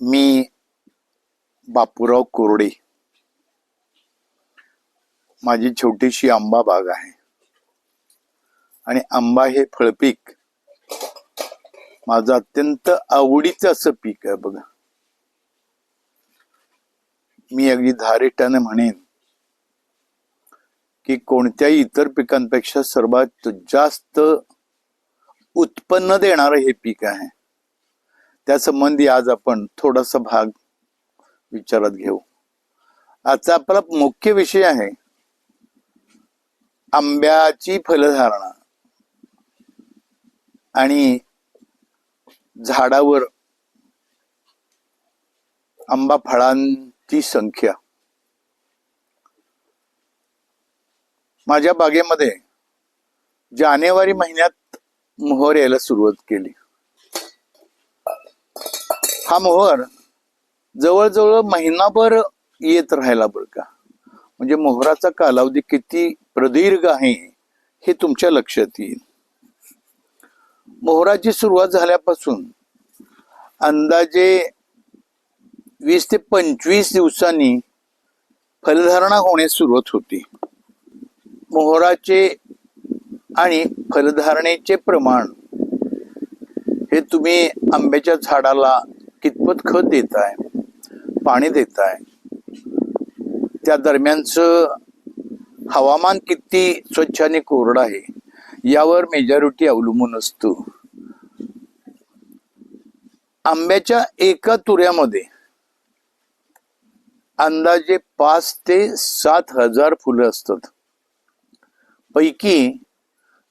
मी बापूराव कोरडे. माझी छोटीशी आंबा बाग आहे. आणि आंबा हे फळपीक माझं अत्यंत आवडीचं असं पीक आहे बघा. मी अगदी धारेटाने म्हणेन की कोणत्याही इतर पिकांपेक्षा सर्वात जास्त उत्पन्न देणारं हे पीक आहे. त्या संबंधी आज आपण थोडासा भाग विचारात घेऊ. आजचा आपला मुख्य विषय आहे आंब्याची फलधारणा. आणि झाडावर आंबा फळांची संख्या. माझ्या बागेमध्ये जानेवारी महिन्यात मोहर यायला सुरुवात केली. हा मोहर जवळजवळ महिनाभर येत राहिला बरं का. म्हणजे मोहराचा कालावधी किती प्रदीर्घ आहे हे तुमच्या लक्षात येईल. मोहराची सुरुवात झाल्यापासून अंदाजे वीस ते पंचवीस दिवसांनी फलधारणा होण्यास सुरुवात होती. मोहराचे आणि फलधारणेचे प्रमाण हे तुम्ही आंब्याच्या झाडाला कितपत खत देताय? पाणी देताय? त्या दरम्यानचं हवामान किती स्वच्छ आणि कोरडं आहे यावर मेजॉरिटी अवलंबून असतो. आंब्याच्या एका तुऱ्यामध्ये अंदाजे पाच ते सात हजार फुलं असतात. पैकी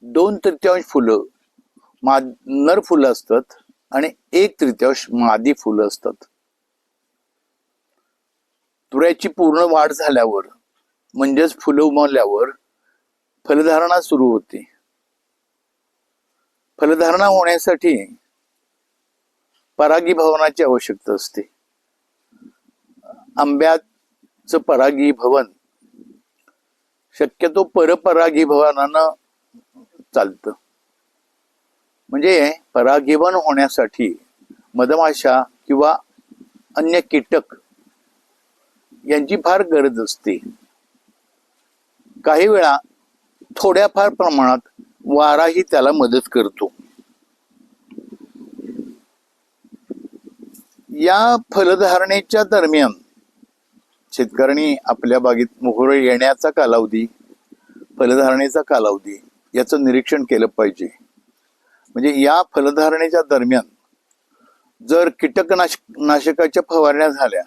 दोन तृतीयांश फुलं मा नर फुलं असतात. आणि एक तृतीयांश मादी फुलं असतात. तुऱ्याची पूर्ण वाढ झाल्यावर म्हणजेच फुलं उमवल्यावर फलधारणा सुरू होते. फलधारणा होण्यासाठी परागीभवनाची आवश्यकता असते. आंब्याचं परागीभवन शक्यतो परपरागीभवनानं चालतं. म्हणजे परागीभवन होण्यासाठी मधमाशा किंवा अन्य कीटक यांची फार गरज असते. काही वेळा थोड्याफार प्रमाणात वाराही त्याला मदत करतो. या फलधारणेच्या दरम्यान शेतकऱ्यांनी आपल्या बागेत मोहर येण्याचा कालावधी फलधारणेचा कालावधी याचं निरीक्षण केलं पाहिजे. म्हणजे या फलधारणेच्या दरम्यान जर कीटकनाशक नाशकाच्या फवारण्या झाल्या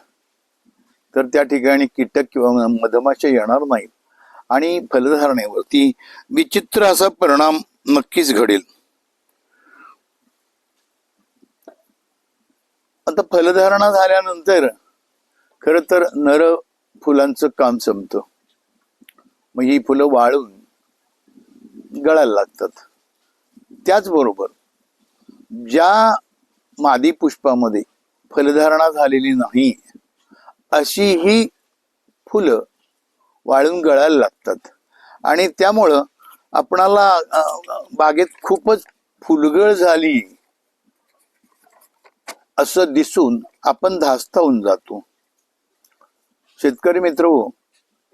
तर त्या ठिकाणी कीटक किंवा मधमाशा येणार नाहीत. आणि फलधारणेवरती विचित्र असा परिणाम नक्कीच घडेल. आता फलधारणा झाल्यानंतर खर तर नर फुलांचं काम संपतं. मग ही फुलं वाळून गळायला लागतात. त्याचबरोबर ज्या मादी पुष्पामध्ये फलधारणा झालेली नाही अशी ही फुलं वाळून गळायला लागतात. आणि त्यामुळं आपणाला बागेत खूपच फुलगळ झाली असं दिसून आपण धास्तावून जातो. शेतकरी मित्र हो,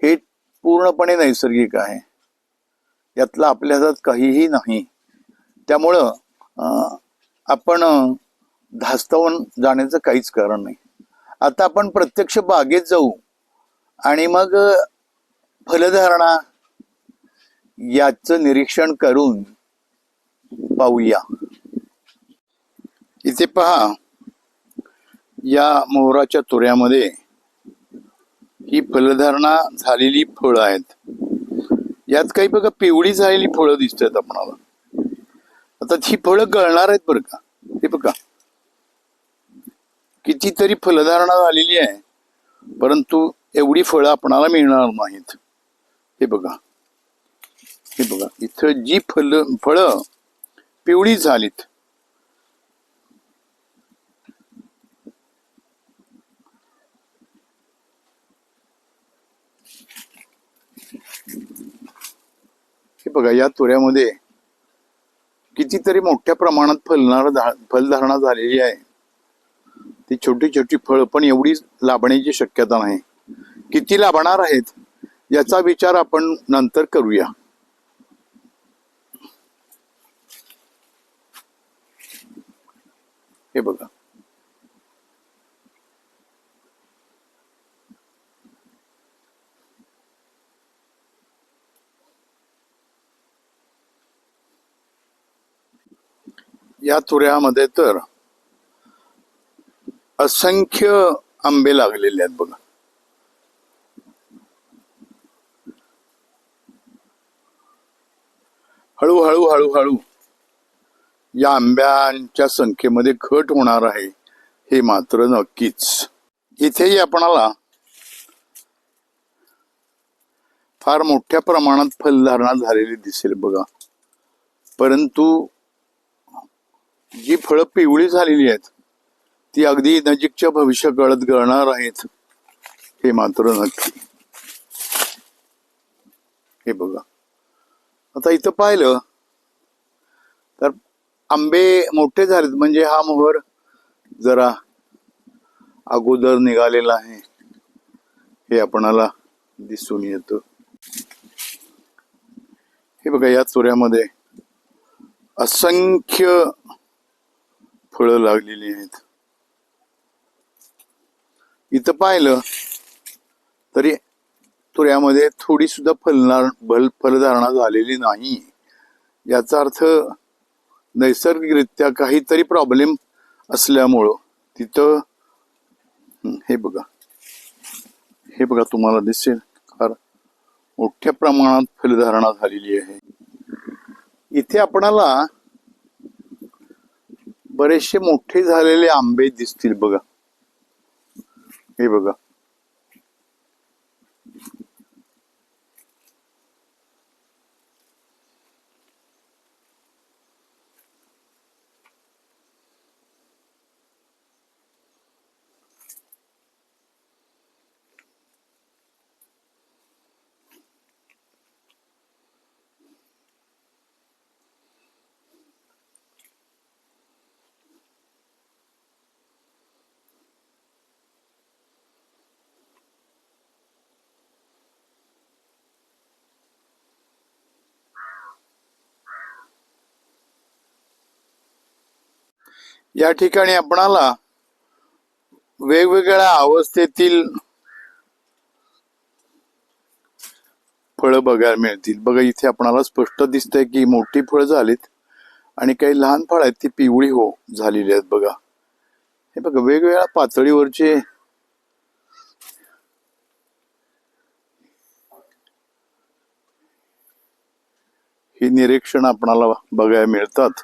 हे पूर्णपणे नैसर्गिक आहे. यातला आपल्या हातात काहीही नाही. त्यामुळं आपण धास्तावून जाण्याचं काहीच कारण नाही. आता आपण प्रत्यक्ष बागेत जाऊ आणि मग फलधारणा याचं निरीक्षण करून पाहूया. इथे पहा या मोहराच्या तुऱ्यामध्ये ही फलधारणा झालेली फळं आहेत. यात काही बघा पिवळी झालेली फळं दिसतात आपणाला. आता ही फळं गळणार आहेत बरं का? हे बघा. कितीतरी फलधारणा झालेली आहे परंतु एवढी फळं आपणाला मिळणार नाहीत. हे बघा. हे बघा. इथं जी फल फळं पिवळी झालीत. हे बघा या तुऱ्यामध्ये कितीतरी मोठ्या प्रमाणात फलणार फलधारणा झालेली आहे. ती छोटी छोटी फळं पण एवढी लाभण्याची शक्यता नाही. किती लाभणार आहेत याचा विचार आपण नंतर करूया. हे बघा. या तुऱ्यामध्ये तर असंख्य आंबे लागलेले आहेत बघा. हळूहळू हळूहळू या आंब्यांच्या संख्येमध्ये घट होणार आहे हे मात्र नक्कीच. इथेही आपणाला फार मोठ्या प्रमाणात फलधारणा झालेली दिसेल बघा. परंतु जी फळं पिवळी झालेली आहेत ती अगदी नजीकच्या भविष्य गळत गळणार आहेत हे मात्र नक्की. हे बघा. आता इथं पाहिलं तर आंबे मोठे झालेत म्हणजे हा मोहर जरा अगोदर निघालेला आहे हे आपणाला दिसून येतं. हे बघा या चोऱ्यामध्ये असंख्य फळं लागलेली आहेत. इथं पाहिलं तरी तुऱ्यामध्ये थोडी सुद्धा फलणार फल फलधारणा झालेली नाही. याचा अर्थ नैसर्गिकरित्या काहीतरी प्रॉब्लेम असल्यामुळं तिथं हे बघा. हे बघा तुम्हाला दिसेल. फार मोठ्या प्रमाणात फलधारणा झालेली आहे. इथे आपणाला बरेचसे मोठे झालेले आंबे दिसतील बघा. हे बघा. या ठिकाणी आपणाला वेगवेगळ्या अवस्थेतील फळं बघायला मिळतील. बघा इथे आपणाला स्पष्ट दिसतंय की मोठी फळं झालीत आणि काही लहान फळ आहेत ती पिवळी हो झालेली आहेत बघा. हे बघा वेगवेगळ्या पातळीवरचे ही निरीक्षण आपणाला बघायला मिळतात.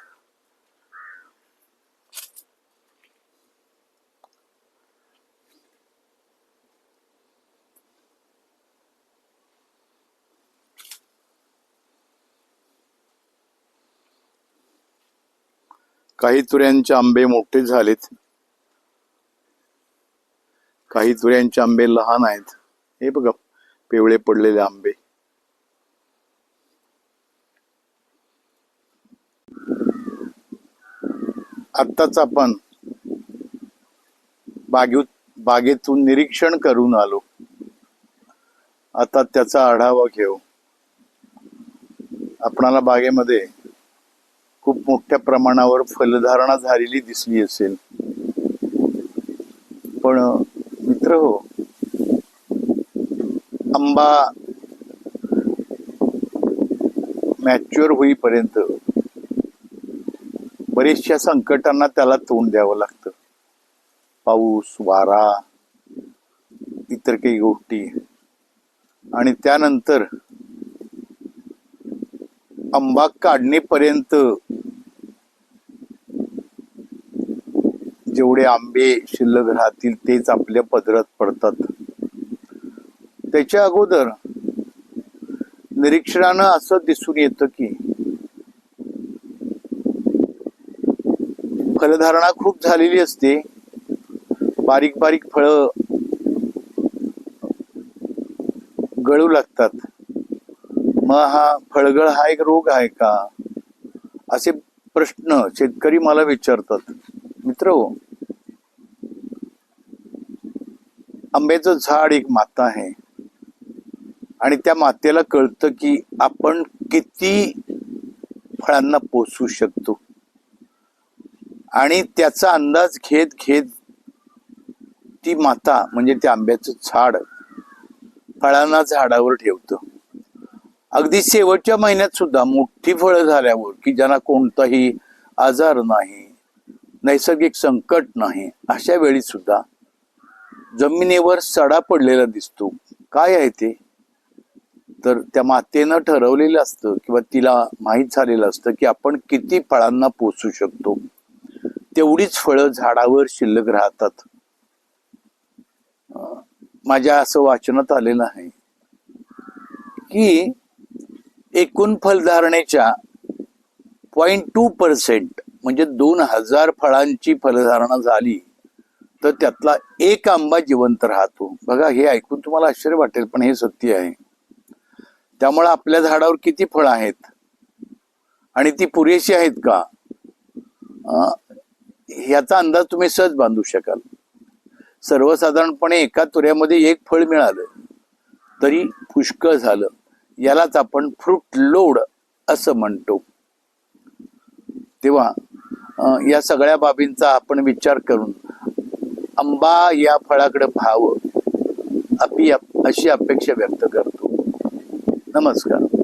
काही तुऱ्यांचे आंबे मोठे झालेत. काही तुऱ्यांचे आंबे लहान आहेत. हे बघा पिवळे पडलेले आंबे. आत्ताच आपण बागेत बागेतून निरीक्षण करून आलो. आता त्याचा आढावा घेऊ. आपणाला बागेमध्ये खूप मोठ्या प्रमाणावर फलधारणा झालेली दिसली असेल. पण मित्र हो आंबा मॅच्युअर होईपर्यंत बरेचशा संकटांना त्याला तोंड द्यावं लागतं. पाऊस वारा इतर काही गोष्टी. आणि त्यानंतर आंबा काढणेपर्यंत जेवढे आंबे शिल्लक राहतील तेच आपल्या पदरात पडतात. त्याच्या अगोदर निरीक्षणानं असं दिसून येतं की फलधारणा खूप झालेली असते. बारीक बारीक फळं गळू लागतात. मग हा फळगळ हा एक रोग आहे का? असे प्रश्न शेतकरी मला विचारतात. मित्र हो आंब्याचं झाड एक माता आहे. आणि त्या मातेला कळतं की आपण किती फळांना पोचू शकतो. आणि त्याचा अंदाज घेत घेत ती माता म्हणजे त्या आंब्याचं झाड फळांना झाडावर ठेवतं. अगदी शेवटच्या महिन्यात सुद्धा मोठी फळं झाल्यावर की ज्यांना कोणताही आजार नाही नैसर्गिक संकट नाही अशा वेळी सुद्धा जमिनीवर सडा पडलेला दिसतो. काय आहे ते? तर त्या मातेनं ठरवलेलं असतं किंवा तिला माहीत झालेलं असतं की आपण किती फळांना पोचू शकतो. तेवढीच फळं झाडावर शिल्लक राहतात. माझ्या असं वाचनात आलेलं आहे की एकूण फलधारणेच्या पॉईंट टू पर्सेंट म्हणजे दोन हजार फळांची फलधारणा झाली तर त्यातला एक आंबा जिवंत राहतो. बघा हे ऐकून तुम्हाला आश्चर्य वाटेल पण हे सत्य आहे. त्यामुळे आपल्या झाडावर किती फळं आहेत? आणि ती पुरेशी आहेत का? ह्याचा अंदाज तुम्ही सहज बांधू शकाल. सर्वसाधारणपणे एका तुऱ्यामध्ये एक फळ मिळालं तरी पुष्कळ झालं. यालाच आपण फ्रूट लोड असं म्हणतो. तेव्हा या सगळ्या बाबींचा आपण विचार करून आंबा या फळाकडे पाहावं अपी अशी अपेक्षा व्यक्त करतो. नमस्कार.